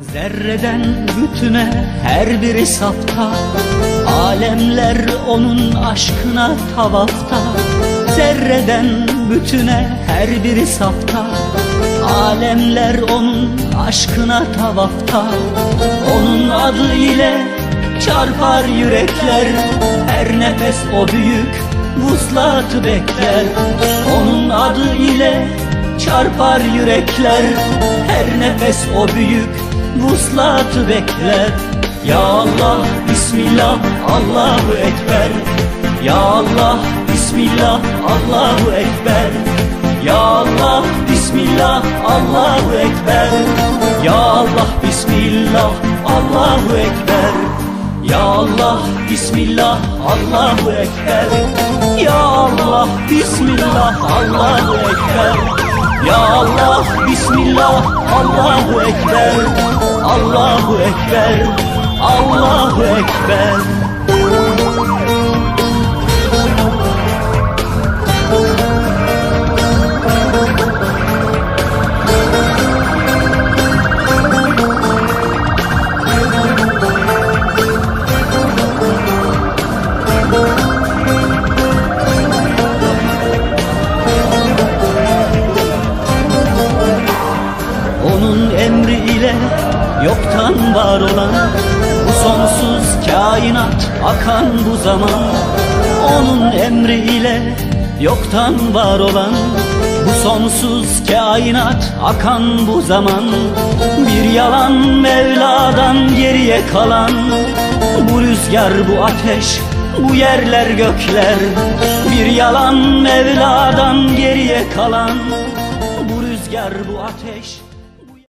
Zerreden bütüne her biri safta. Alemler onun aşkına tavafta. Zerreden bütüne her biri safta. Alemler onun aşkına tavafta. Onun adı ile çarpar yürekler. Her nefes o büyük vuslatı bekler. Onun adı ile çarpar yürekler. Her nefes o büyük vuslatı bekler. Ya Allah Bismillah Allahu Ekber. Ya Allah Bismillah Allahu Ekber. Ya Allah Bismillah Allahu Ekber. Ya Allah Bismillah Allahu Ekber. Ya Allah Bismillah Allahu Ekber. Ya Allah Bismillah Allahu Ekber. Ya Allah Bismillah Allahu Ekber Allahu Ekber Allahu Ekber. Onun emri ile yoktan var olan Bu sonsuz kainat akan bu zaman. Onun emri ile yoktan var olan Bu sonsuz kainat akan bu zaman. Bir yalan Mevla'dan geriye kalan Bu rüzgar bu ateş bu yerler gökler. Bir yalan Mevla'dan geriye kalan Bu rüzgar bu ateş